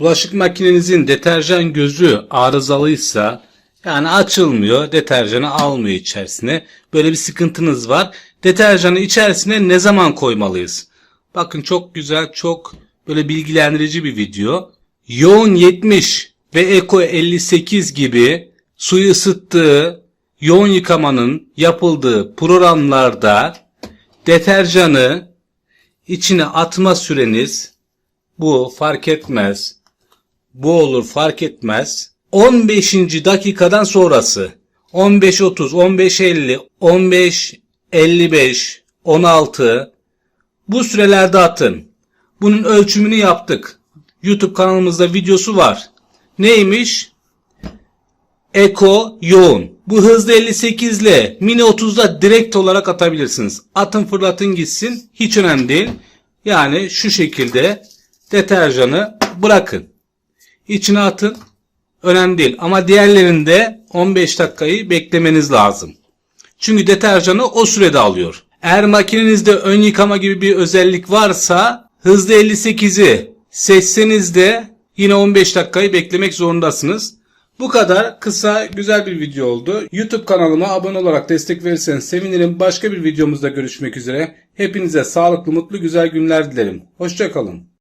bulaşık makinenizin deterjan gözü arızalıysa yani açılmıyor, deterjanı almıyor içerisine. Böyle bir sıkıntınız var. Deterjanı içerisine ne zaman koymalıyız? Bakın çok güzel, çok böyle bilgilendirici bir video. Yoğun 70 ve Eko 58 gibi suyu ısıttığı yoğun yıkamanın yapıldığı programlarda deterjanı içine atma süreniz bu fark etmez. Bu olur fark etmez. 15. dakikadan sonrası 15.30, 15.50, 15.55, 16 bu sürelerde atın. Bunun ölçümünü yaptık. YouTube kanalımızda videosu var. Neymiş? Eko yoğun. Bu hızlı 58 ile mini 30'da direkt olarak atabilirsiniz. Atın fırlatın gitsin. Hiç önemli değil. Yani şu şekilde deterjanı bırakın. İçine atın. Önemli değil. Ama diğerlerinde 15 dakikayı beklemeniz lazım. Çünkü deterjanı o sürede alıyor. Eğer makinenizde ön yıkama gibi bir özellik varsa hızlı 58'i seçseniz de yine 15 dakikayı beklemek zorundasınız. Bu kadar kısa güzel bir video oldu. YouTube kanalıma abone olarak destek verirseniz sevinirim. Başka bir videomuzda görüşmek üzere. Hepinize sağlıklı, mutlu, güzel günler dilerim. Hoşçakalın.